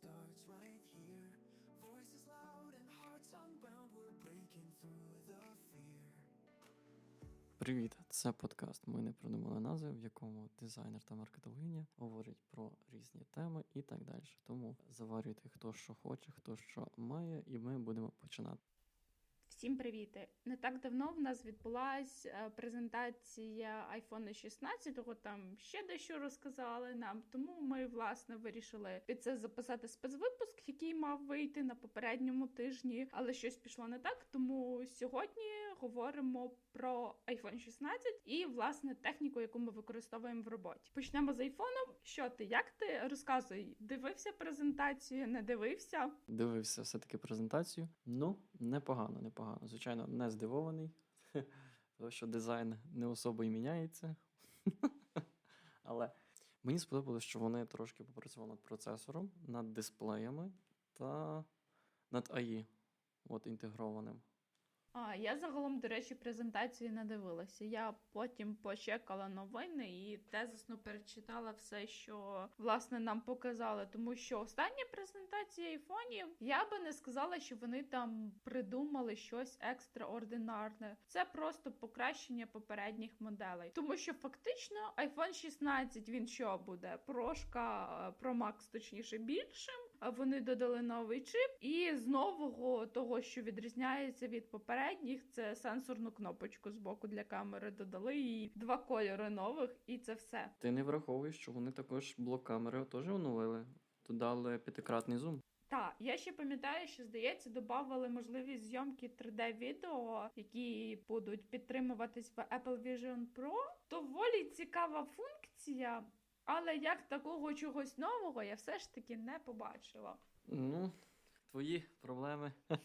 starts right here. Voices loud and hearts unbound, we're breaking through the fear. Привіт, це подкаст. Ми не придумали назви, в якому дизайнер та маркетологиня говорять про різні теми і так далі. Тому заварюйте хто що хоче, хто що має, і ми будемо починати. Всім привіти! Не так давно в нас відбулась е, презентація iPhone 16, там ще дещо розказали нам. Тому ми власне вирішили під це записати спецвипуск, який мав вийти на попередньому тижні, але щось пішло не так. Тому сьогодні говоримо про iPhone 16 і власне техніку, яку ми використовуємо в роботі. Почнемо з iPhone. Що ти? Як ти розказуй? Дивився презентацію? Не дивився? Дивився все-таки презентацію. Ну, непогано, непогано. Звичайно, не здивований, тому що дизайн не особо і міняється. Але мені сподобалось, що вони трошки попрацювали над процесором, над дисплеями та над AI, от інтегрованим. А я загалом, до речі, презентації не дивилася. Я потім почекала новини і тезисно перечитала все, що власне нам показали. Тому що остання презентація айфонів я би не сказала, що вони там придумали щось екстраординарне. Це просто покращення попередніх моделей. Тому що фактично iPhone 16 він що буде? Прошка е, Pro Max, точніше більшим. Вони додали новий чип, і з нового того, що відрізняється від попередніх, це сенсорну кнопочку з боку для камери додали і два кольори нових, і це все. Ти не враховуєш, що вони також блок камери теж оновили. Додали п'ятикратний зум. Так, я ще пам'ятаю, що здається, додавали можливість зйомки 3D-відео, які будуть підтримуватись в Apple Vision Pro. Доволі цікава функція, але як такого чогось нового я все ж таки не побачила. Ну, твої проблеми.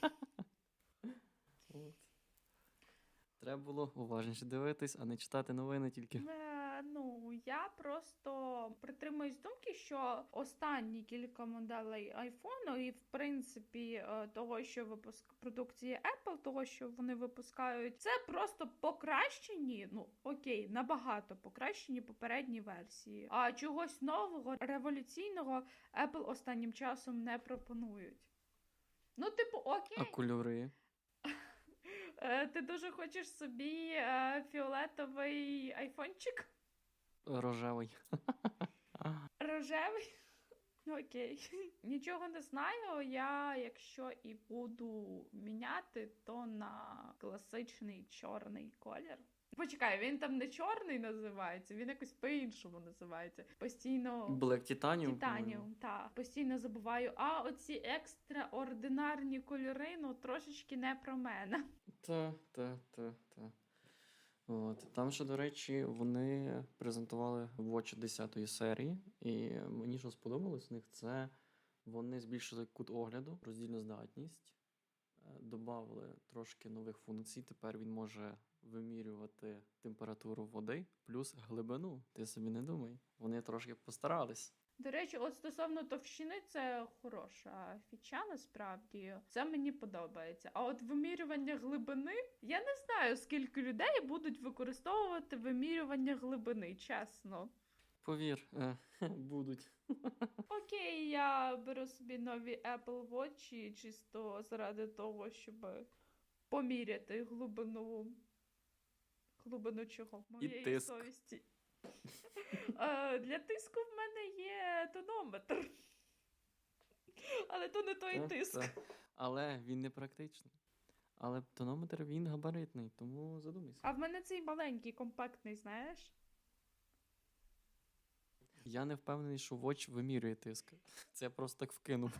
Треба було уважніше дивитись, а не читати новини тільки. Е, ну я просто притримуюсь думки, що останні кілька моделей iPhone і в принципі е, того, що випуск продукції Apple, того, що вони випускають, це просто покращені. Ну окей, набагато покращені попередні версії. А чогось нового революційного Apple останнім часом не пропонують. Ну, типу, окей. А кольори. Е, Ти дуже хочеш собі е, фіолетовий айфончик? Рожевий. Рожевий? Окей. Нічого не знаю. Я, якщо і буду міняти, то на класичний чорний колір. Почекай, він там не чорний називається, він якось по-іншому називається. Постійно. Блек Титаніум. Титаніум, так. Постійно забуваю. А оці екстраординарні кольори, ну трошечки не про мене. Та, та, та, та. От. Там ще, до речі, вони презентували Watch 10 серії, і мені що сподобалось в них, це вони збільшили кут огляду, роздільну здатність, е, додали трошки нових функцій. Тепер він може вимірювати температуру води плюс глибину. Ти собі не думай. Вони трошки постарались. До речі, от стосовно товщини, це хороша фіча, насправді. Це мені подобається. А от вимірювання глибини, я не знаю, скільки людей будуть використовувати вимірювання глибини, чесно. Повір, е, будуть. Окей, я беру собі нові Apple Watch чисто заради того, щоб поміряти глибину. Глибину чого? Моєї тиск. совісті. Е, Для тиску в мене є тонометр. Але то не той Та, тиск. та. Але він не практичний. Але тонометр він габаритний, тому задумайся. А в мене цей маленький, компактний, знаєш? Я не впевнений, що Watch вимірює тиск. Це я просто так вкинув.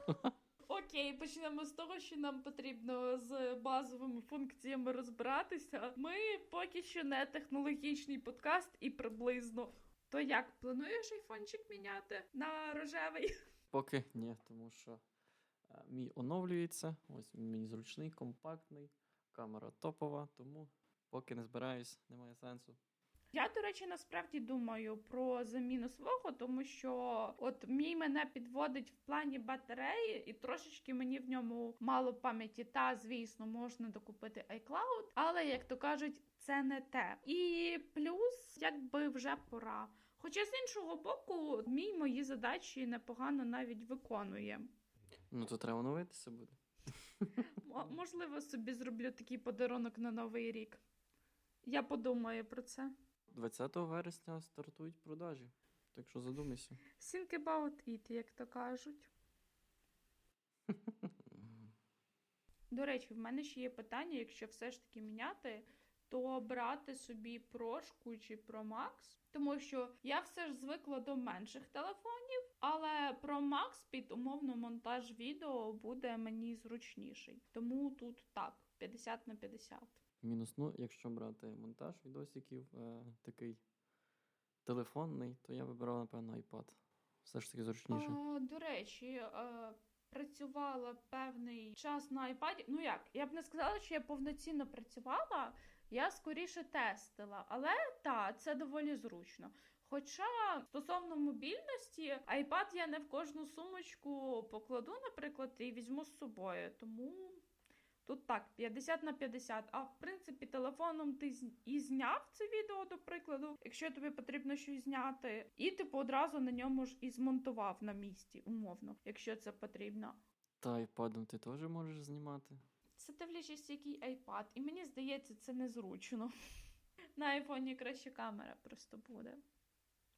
Окей, почнемо з того, що нам потрібно з базовими функціями розбиратися. Ми поки що не технологічний подкаст і приблизно. То як плануєш айфончик міняти на рожевий? Поки ні, тому що е, мій оновлюється. Ось мій зручний, компактний, камера топова, тому поки не збираюсь, немає сенсу. Я, до речі, насправді думаю про заміну свого, тому що от мій мене підводить в плані батареї, і трошечки мені в ньому мало пам'яті. Та, звісно, можна докупити iCloud, але як то кажуть, це не те. І плюс, якби вже пора. Хоча з іншого боку, мій мої задачі непогано навіть виконує. Ну, то треба оновитися буде. Мо- Можливо, собі зроблю такий подарунок на новий рік. Я подумаю про це. 20 вересня стартують продажі. Так що задумайся. Think about it, як то кажуть. До речі, в мене ще є питання, якщо все ж таки міняти, то брати собі прошку чи Pro Max, тому що я все ж звикла до менших телефонів, але Pro Max під умовно монтаж відео буде мені зручніший. Тому тут так, 50 на 50. Мінус, ну, якщо брати монтаж відосиків, е, такий телефонний, то я вибирав, напевно, iPad. Все ж таки зручніше. А, до речі, е, працювала певний час на iPad. Ну як, я б не сказала, що я повноцінно працювала, я скоріше тестила. Але та, це доволі зручно. Хоча стосовно мобільності, iPad я не в кожну сумочку покладу, наприклад, і візьму з собою. Тому тут так, 50 на 50. А в принципі, телефоном ти і зняв це відео, до прикладу, якщо тобі потрібно щось зняти, і типу одразу на ньому ж і змонтував на місці, умовно, якщо це потрібно. Та iPad ти теж можеш знімати. Це дивлячись, який iPad, і мені здається, це незручно. На айфоні краще камера просто буде.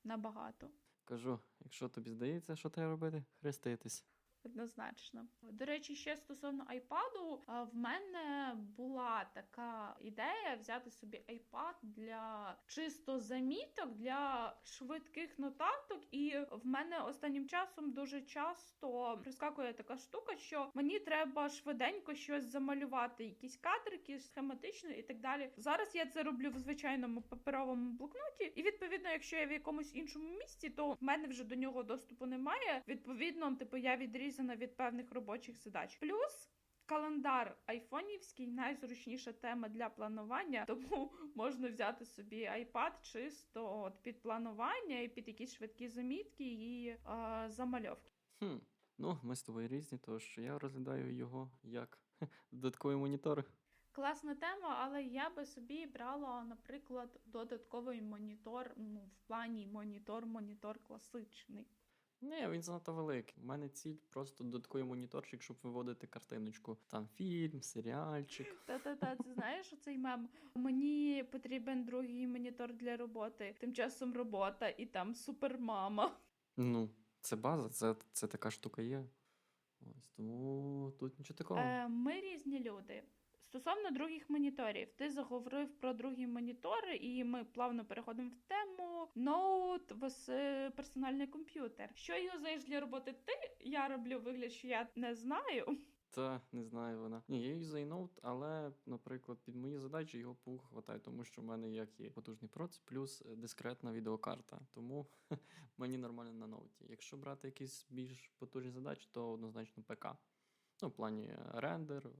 Набагато. Кажу, якщо тобі здається, що треба робити, хреститись. Однозначно. До речі, ще стосовно iPad, в мене була така ідея взяти собі iPad для чисто заміток, для швидких нотаток. І в мене останнім часом дуже часто прискакує така штука, що мені треба швиденько щось замалювати, якісь кадрики схематично і так далі. Зараз я це роблю в звичайному паперовому блокноті, і відповідно, якщо я в якомусь іншому місці, то в мене вже до нього доступу немає. Відповідно, типу, я відрізана від певних робочих задач. Плюс. Календар айфонівський найзручніша тема для планування, тому можна взяти собі iPad чисто от під планування і під якісь швидкі замітки і е, замальовки. Хм. Ну, ми з тобою різні, тож я розглядаю його як додатковий монітор. Класна тема, але я би собі брала, наприклад, додатковий монітор. Ну, в плані монітор, монітор класичний. Ні, він занадто великий. У мене ціль просто додатковий моніторчик, щоб виводити картиночку. Там фільм, серіальчик. Та-та-та, ти знаєш оцей мем? Мені потрібен другий монітор для роботи. Тим часом робота і там супермама. Ну, це база, це, це така штука є. Ось тому тут нічого такого. Е, ми різні люди. Стосовно других моніторів, ти заговорив про другі монітори, і ми плавно переходимо в тему ноут vs персональний комп'ютер. Що юзаєш для роботи ти? Я роблю вигляд, що я не знаю. Та не знаю вона. Ні, я юзаю ноут, але, наприклад, під мої задачі його пух хватає, тому що в мене як є потужний проц, плюс е, дискретна відеокарта. Тому мені нормально на ноуті. Якщо брати якісь більш потужні задачі, то однозначно ПК. Ну, в плані е, рендер, е,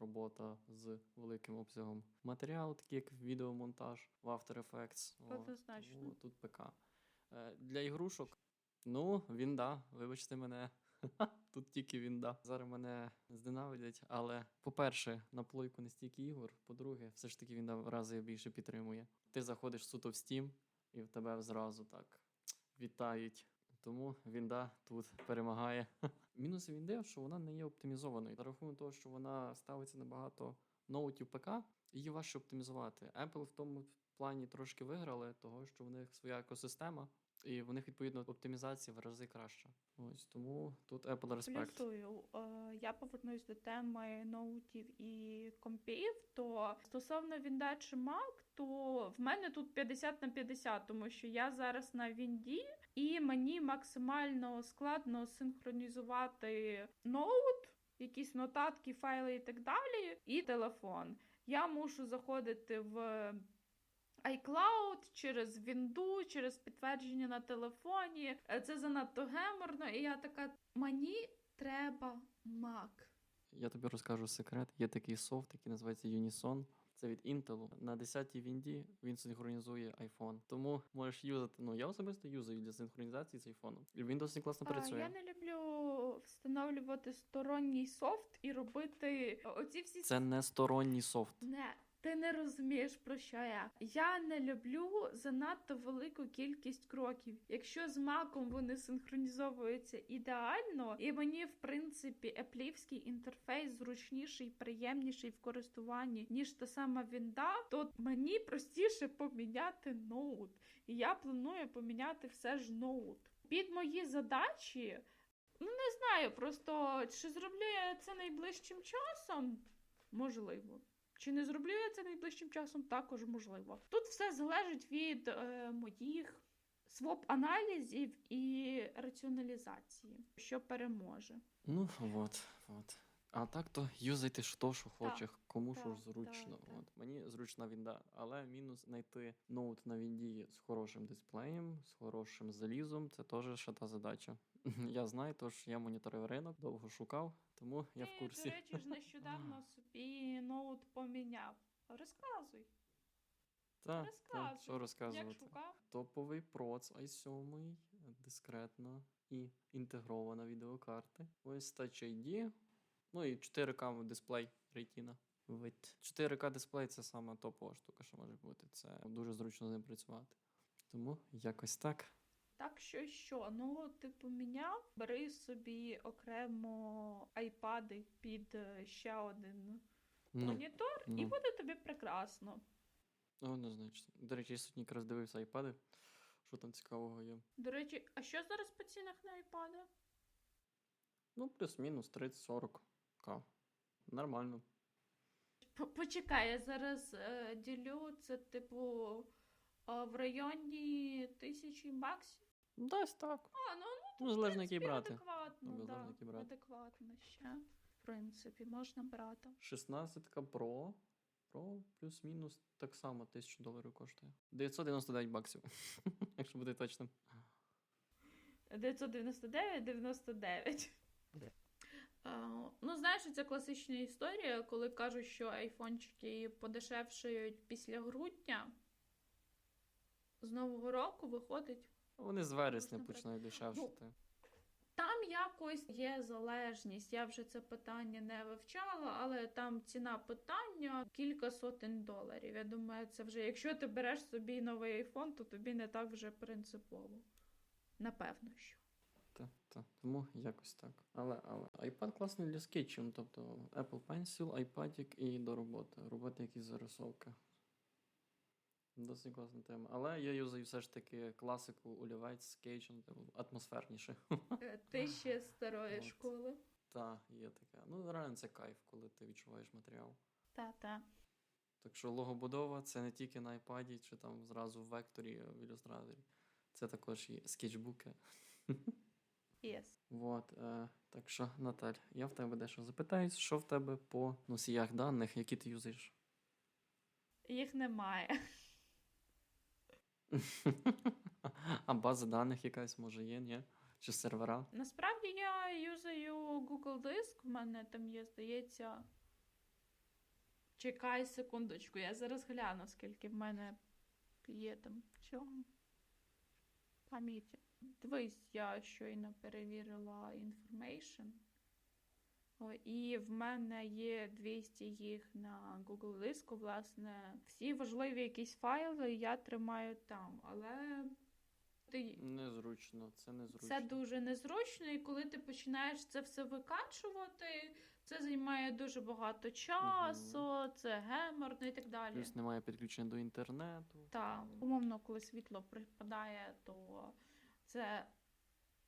робота з великим обсягом матеріалу, такий як відеомонтаж в After Effects. Однозначно. тут ПК. Е, Для ігрушок, ну, він да, вибачте мене. Тут тільки він да. Зараз мене зненавидять, але по-перше, на плойку не стільки ігор. По-друге, все ж таки він да, в рази більше підтримує. Ти заходиш суто в Steam, і в тебе зразу так вітають. Тому Вінда тут перемагає. Мінуси Вінди, що вона не є оптимізованою. За рахунок того, що вона ставиться на багато ноутів ПК, її важче оптимізувати. Apple в тому плані трошки виграли, того що в них своя екосистема, і в них відповідно оптимізація в рази краща. Ось тому тут Apple респект. Плюсую, я повернусь до теми ноутів і компів. То стосовно Вінда чи Mac, то в мене тут 50 на 50, тому що я зараз на Вінді, і мені максимально складно синхронізувати ноут, якісь нотатки, файли і так далі, і телефон. Я мушу заходити в iCloud через Вінду, через підтвердження на телефоні. Е, Це занадто геморно, і я така: мені треба Mac. Я тобі розкажу секрет. Є такий софт, який називається Unison. Це від Intel. На 10-й Вінді він синхронізує iPhone. Тому можеш юзати. Ну я особисто юзаю для синхронізації з iPhone. І він досить класно А, працює. я не люблю встановлювати сторонній софт і робити оці всі Це не сторонній софт. не Ти не розумієш про що я. Я не люблю занадто велику кількість кроків. Якщо з маком вони синхронізовуються ідеально, і мені, в принципі, еплівський інтерфейс зручніший, приємніший в користуванні, ніж та сама Вінда, то мені простіше поміняти ноут. І я планую поміняти все ж ноут. Під мої задачі. Ну, не знаю, просто чи зроблю я це найближчим часом? Можливо. Чи не зроблю я це найближчим часом? Також можливо. Тут все залежить від е, моїх своп-аналізів і раціоналізації, що переможе. Ну, от, от. А так то юзайте ж то, що хоче, кому що ж зручно. так, так. От. Мені зручна вінда, але мінус знайти ноут на вінді з хорошим дисплеєм, з хорошим залізом це теж ще та задача. Я знаю, тож я моніторив ринок, довго шукав, тому я в Ти, курсі. до речі, ж нещодавно собі ноут поміняв. Розказуй, Та, та, що як шукав. Топовий проц i7, дискретно і інтегрована відеокарта. Ось Touch ID. Ну і 4К дисплей Retina. Вид. 4К дисплей це сама топова штука, що може бути. Це дуже зручно з ним працювати. Тому якось так. Так що що? Ну, ти поміняв, бери собі окремо айпади під е, ще один Ну, монітор, і ну. буде тобі прекрасно. однозначно. До речі, я сьогодні якраз дивився айпади. Що там цікавого є? До речі, а що зараз по цінах на айпади? Ну, плюс-мінус 30-40к. Нормально. Почекай, я зараз е, ділю це, типу, е, в районі тисячі баксів. Десь так. А, ну, Ну, залежно який брати. Адекватно, Ну, залежно, да, який брати. адекватно ще. В принципі, можна брати. 16 Pro. Pro плюс-мінус так само 1000 доларів коштує. 999 баксів. Якщо бути точним. 999, 99. Е, Ну, знаєш, це класична історія, коли кажуть, що айфончики подешевшають після грудня. З Нового року виходить. Вони з вересня Можна починають дешевшити. Там якось є залежність. Я вже це питання не вивчала, але там ціна питання кілька сотень доларів. Я думаю, це вже якщо ти береш собі новий айфон, то тобі не так вже принципово. Напевно, що. Та, та. Тому якось так. Але, але iPad класний для скетчів. ну, Тобто Apple Pencil, iPad і до роботи. Робити якісь зарисовки. Досить класна тема. Але я юзаю все ж таки класику олівець, скетч, ну, типу, атмосферніше. Е, Ти ще старої От. школи. Та, є таке. Ну, реально це кайф, коли ти відчуваєш матеріал. Та-та. Так що логобудова це не тільки на iPad чи там зразу в векторі в ілюстраторі. Це також і скетчбуки. Yes. Вот, е, так що, Наталь, я в тебе дещо запитаюсь, що в тебе по носіях даних, які ти юзаєш? Їх немає. а база даних якась може є, ні? Чи сервера? Насправді я юзаю Google Диск, в мене там є, здається. Чекай секундочку, я зараз гляну, скільки в мене є там цього пам'яті. Дивись, я щойно перевірила information. І в мене є 200 їх на Google диску. Власне, всі важливі якісь файли я тримаю там, але ти Незручно, це незручно. це дуже незручно, і коли ти починаєш це все викачувати, це займає дуже багато часу, це геморно і так далі. Плюс немає підключення до інтернету. Та умовно, коли світло припадає, то це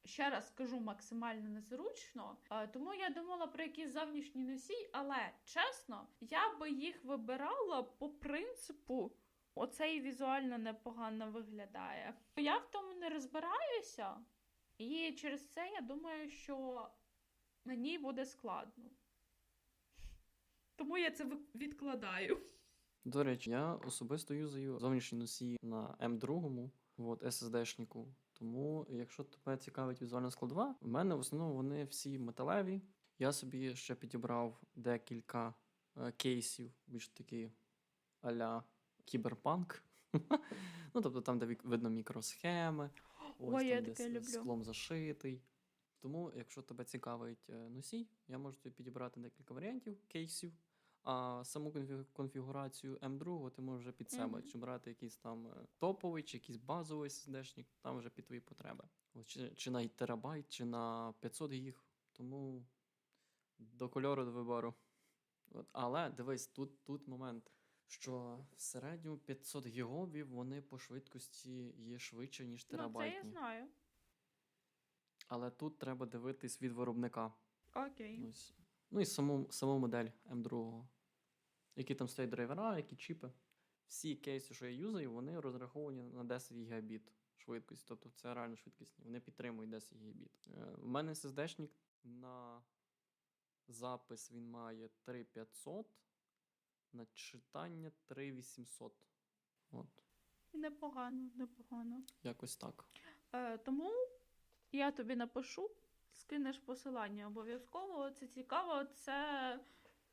ще раз скажу максимально незручно. Е, Тому я думала про якийсь зовнішній носій, але чесно, я би їх вибирала по принципу. Оцей візуально непогано виглядає. Я в тому не розбираюся, і через це я думаю, що мені буде складно. Тому я це відкладаю. До речі, я особисто юзаю зовнішні носії на М2, от, SSD-шнику. Тому, якщо тебе цікавить візуальна складова, в мене в основному вони всі металеві. Я собі ще підібрав декілька е, кейсів, більш такі а-ля кіберпанк. ну, тобто там, де видно мікросхеми, ось Ой, там, де склом зашитий. Тому, якщо тебе цікавить е, носій, я можу тобі підібрати декілька варіантів кейсів. А саму конфігурацію M2 ти можеш вже під себе, Мгм. чи брати якийсь там е, топовий, чи якийсь базовий SSD-шник, там вже під твої потреби. Чи, чи на терабайт, чи на 500 гіг. Тому до кольору до вибору. От, але дивись, тут, тут момент, що в середньому 500 гігобів вони по швидкості є швидше, ніж Ну, це я знаю. Але тут треба дивитись від виробника. Окей. Ось. Ну і саму, саму модель М2. Які там стоять драйвера, які чіпи. Всі кейси, що я юзаю, вони розраховані на 10 гігабіт швидкість. Тобто це реально швидкісні. Вони підтримують 10 гігабіт. Е, У мене SSD-шник на запис він має 3500, на читання 3800. От, Непогано, непогано. якось так. Е, тому я тобі напишу, скинеш посилання обов'язково. Це цікаво, це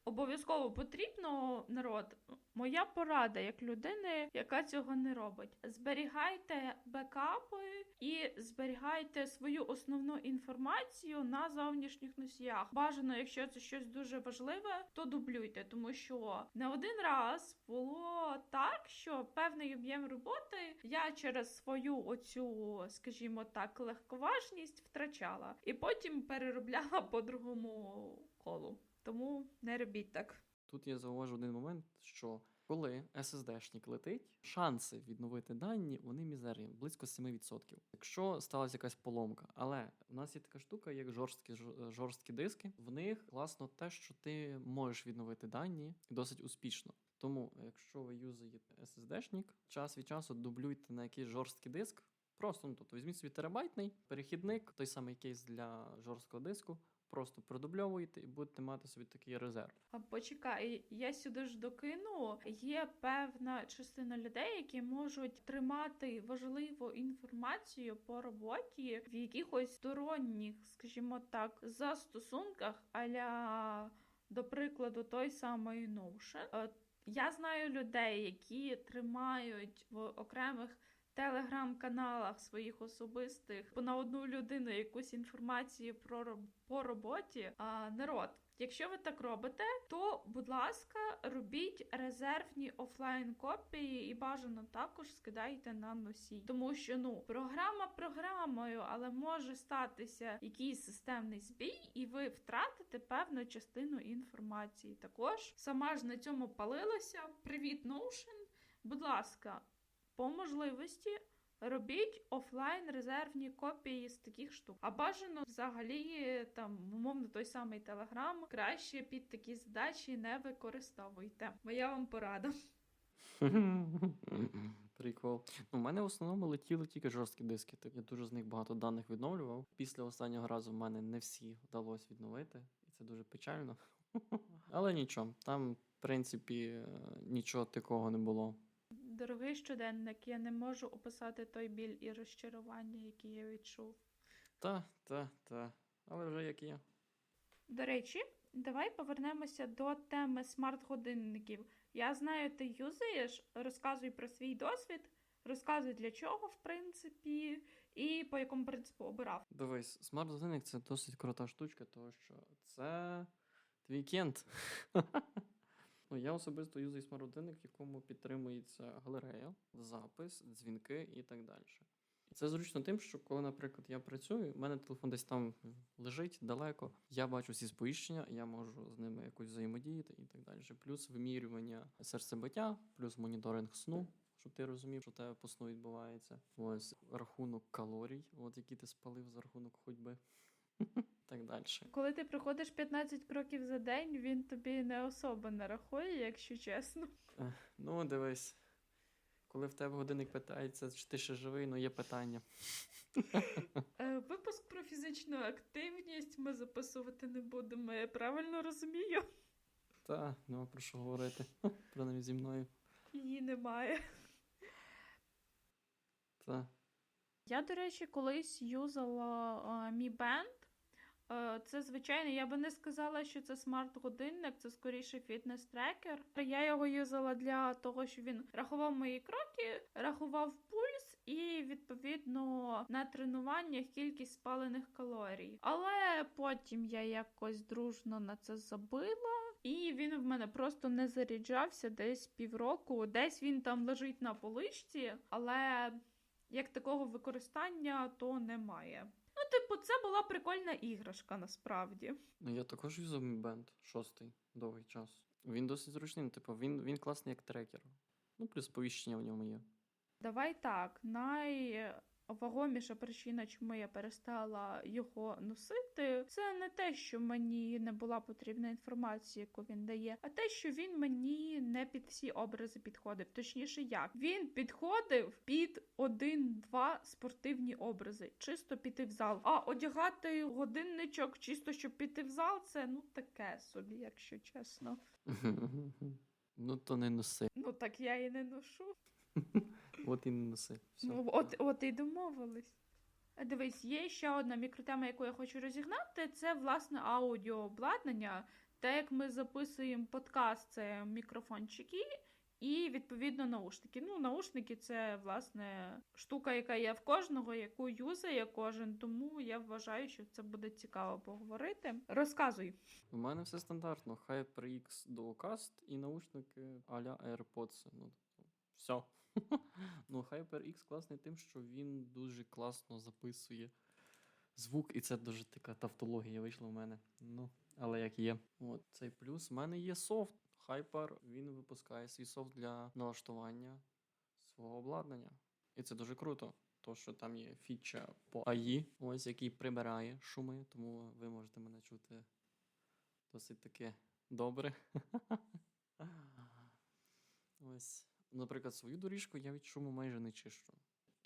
обов'язково потрібно народ. Моя порада як людини, яка цього не робить. Зберігайте бекапи і зберігайте свою основну інформацію на зовнішніх носіях. Бажано, якщо це щось дуже важливе, то дублюйте, тому що не один раз було так, що певний об'єм роботи я через свою оцю, скажімо так, легковажність втрачала, і потім переробляла по другому колу. Тому не робіть так. Тут я зауважу один момент, що коли SSD-шник летить, шанси відновити дані вони мізерні, близько 7%. Якщо сталася якась поломка, але у нас є така штука, як жорсткі жорсткі диски. В них класно те, що ти можеш відновити дані досить успішно. Тому, якщо ви юзаєте SSD-шник, час від часу дублюйте на якийсь жорсткий диск. Просто ну, тобто візьміть собі терабайтний перехідник, той самий кейс для жорсткого диску. Просто продубльовуєте і будете мати собі такий резерв. Почекай, я сюди ж докину. Є певна частина людей, які можуть тримати важливу інформацію по роботі в якихось сторонніх, скажімо так, застосунках, аля, до прикладу, той самий Notion. Е, Я знаю людей, які тримають в окремих телеграм-каналах своїх особистих на одну людину якусь інформацію про роб- по роботі. А народ, якщо ви так робите, то будь ласка, робіть резервні офлайн копії і бажано також скидайте на носій. Тому що ну програма програмою, але може статися якийсь системний збій, і ви втратите певну частину інформації. Також сама ж на цьому палилася. Привіт, Notion. Будь ласка, по можливості робіть офлайн резервні копії з таких штук. А бажано взагалі там, умовно, той самий Телеграм краще під такі задачі не використовуйте. Моя вам порада. Прикол. Ну, у мене в основному летіли тільки жорсткі диски. Так я дуже з них багато даних відновлював. Після останнього разу в мене не всі вдалося відновити, і це дуже печально. Але нічого, там, в принципі, е, нічого такого не було. Дорогий щоденник, я не можу описати той біль і розчарування, які я відчув. Та, та, та. Але вже як є. До речі, давай повернемося до теми смарт-годинників. Я знаю, ти юзаєш, розказуй про свій досвід, розказуй для чого, в принципі, і по якому принципу обирав. Дивись, смарт-годинник це досить крута штучка, тому що це твій кент. Ну, я особисто юзаю смарт-годинник, в якому підтримується галерея, запис, дзвінки і так далі. І це зручно тим, що коли, наприклад, я працюю, у мене телефон десь там лежить далеко, я бачу всі сповіщення, я можу з ними якось взаємодіяти і так далі. Плюс вимірювання серцебиття, плюс моніторинг сну, щоб ти розумів, що в тебе по сну відбувається. Ось рахунок калорій, от які ти спалив за рахунок ходьби. Так далі. Коли ти проходиш 15 кроків за день, він тобі не особо не рахує, якщо чесно. Ну, дивись. Коли в тебе годинник питається, чи ти ще живий, ну є питання. Е, Випуск про фізичну активність ми записувати не будемо, я правильно розумію? Та, ну про що говорити? Принаймні зі мною. Її немає. Та. Я, до речі, колись юзала е, Mi Band. Е, Це звичайно, я би не сказала, що це смарт-годинник, це скоріше фітнес-трекер. Я його юзала для того, щоб він рахував мої кроки, рахував пульс і відповідно на тренуваннях кількість спалених калорій. Але потім я якось дружно на це забила. і він в мене просто не заряджався десь півроку. Десь він там лежить на поличці, але як такого використання то немає. Ну, типу, це була прикольна іграшка насправді. Ну, я також юзав Mi Band 6 довгий час. Він досить зручний, ну, типу, він, він класний як трекер. Ну, плюс сповіщення в ньому є. Давай так, найвагоміша причина, чому я перестала його носити, це не те, що мені не була потрібна інформація, яку він дає, а те, що він мені не під всі образи підходив. Точніше, як він підходив під один-два спортивні образи, чисто піти в зал. А одягати годинничок, чисто щоб піти в зал, це ну таке собі, якщо чесно. Ну, то не носи. Ну так я і не ношу. От і не носи. Все. Ну, от, от і домовились. Дивись, є ще одна мікротема, яку я хочу розігнати. Це власне аудіообладнання. Те, як ми записуємо подкаст, це мікрофончики і відповідно наушники. Ну, наушники це власне штука, яка є в кожного, яку юзає кожен. Тому я вважаю, що це буде цікаво поговорити. Розказуй. У мене все стандартно. HyperX Dualcast і наушники а-ля AirPods. Ну, тобто, все. ну, HyperX класний тим, що він дуже класно записує звук, і це дуже така тавтологія вийшла в мене. Ну, але як є. От цей плюс. У мене є софт. Hyper, він випускає свій софт для налаштування свого обладнання. І це дуже круто. То, що там є фіча по AI, ось який прибирає шуми, тому ви можете мене чути досить таки добре. Ось, наприклад, свою доріжку я від шуму майже не чищу.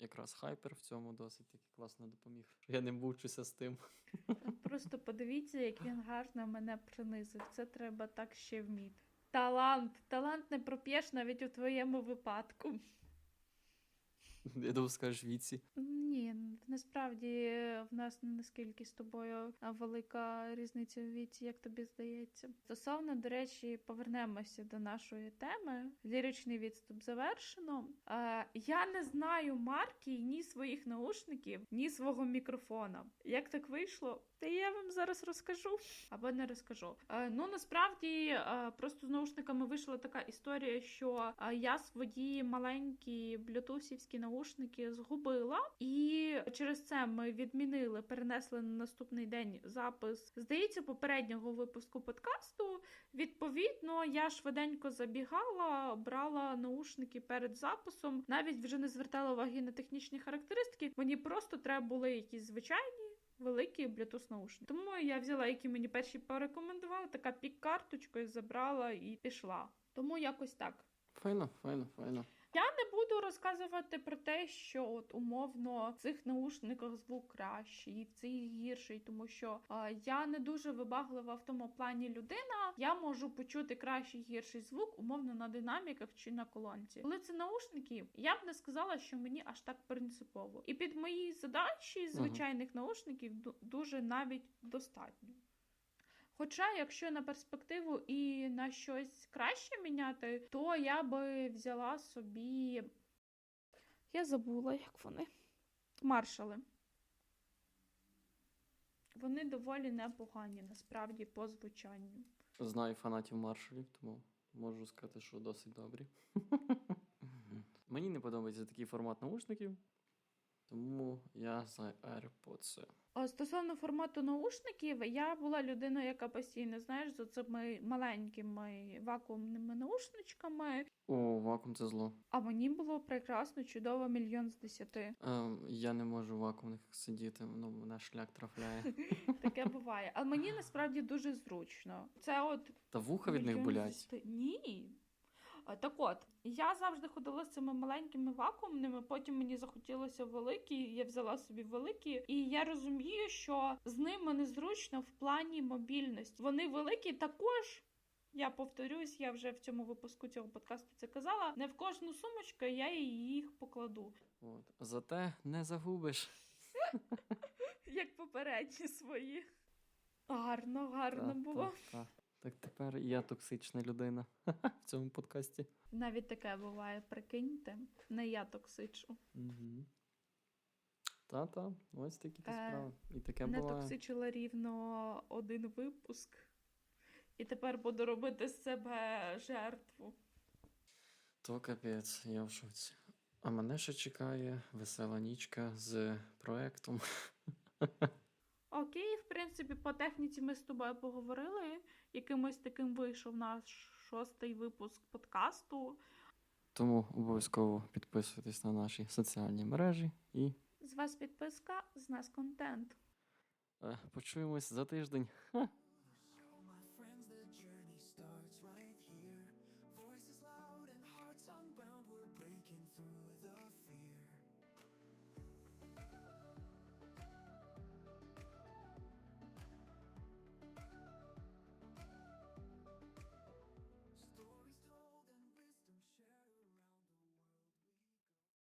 Якраз хайпер в цьому досить таки класно допоміг. Я не мучуся з тим. Просто подивіться, як він гарно мене принизив. Це треба так ще вміти. Талант, талант не проп'єш навіть у твоєму випадку. Я думав, скажеш віці. Ні, насправді в нас не наскільки з тобою велика різниця в віці, як тобі здається. Стосовно, до речі, повернемося до нашої теми. Ліричний відступ завершено. Е, я не знаю марки ні своїх наушників, ні свого мікрофона. Як так вийшло? Та я вам зараз розкажу або не розкажу. Е, ну насправді е, просто з наушниками вийшла така історія, що е, я свої маленькі блютусівські наушники згубила, і через це ми відмінили, перенесли на наступний день запис. Здається, попереднього випуску подкасту. Відповідно, я швиденько забігала, брала наушники перед записом, навіть вже не звертала уваги на технічні характеристики. Мені просто треба були якісь звичайні великі Bluetooth наушники. Тому я взяла, які мені перші порекомендували, така пік-карточкою забрала і пішла. Тому якось так. Файно, файно, файно. Я не буду розказувати про те, що от умовно в цих наушниках звук кращий, в цих гірший, тому що а, я не дуже вибаглива в тому плані людина. Я можу почути кращий гірший звук, умовно на динаміках чи на колонці. Коли це наушники, я б не сказала, що мені аж так принципово. І під мої задачі звичайних наушників дуже навіть достатньо. Хоча, якщо на перспективу і на щось краще міняти, то я би взяла собі. Я забула, як вони. Маршали. Вони доволі непогані, насправді, по звучанню. Знаю фанатів маршалів, тому можу сказати, що досить добрі. Мені не подобається такий формат наушників, тому я за AirPods. Стосовно формату наушників, я була людиною, яка постійно, знаєш, за цими маленькими вакуумними наушничками. О, вакуум це зло. А мені було прекрасно, чудово, мільйон з десяти. Ем, я не можу в вакуумних сидіти, ну мене шлях трафляє. Таке буває. Але мені насправді дуже зручно. Це от Та вуха від них болять. Ні. А, Так от, я завжди ходила з цими маленькими вакуумними, потім мені захотілося великі, я взяла собі великі, і я розумію, що з ними незручно в плані мобільності. Вони великі також. Я повторюсь, я вже в цьому випуску цього подкасту це казала. Не в кожну сумочку я їх покладу. От. Зате не загубиш. Як попередні свої. Гарно, гарно було. Та, та. Так тепер я токсична людина в цьому подкасті. Навіть таке буває, прикиньте, не я токсичу. Угу. Та-та, ось такі то Е, справи. І таке не буває. токсичила рівно один випуск. І тепер буду робити з себе жертву. То капець, я в шоці. А мене ще чекає весела нічка з проектом. Окей, в принципі, по техніці ми з тобою поговорили. Якимось таким вийшов наш шостий випуск подкасту. Тому обов'язково підписуйтесь на наші соціальні мережі і З вас підписка, з нас контент. е, почуємось за тиждень.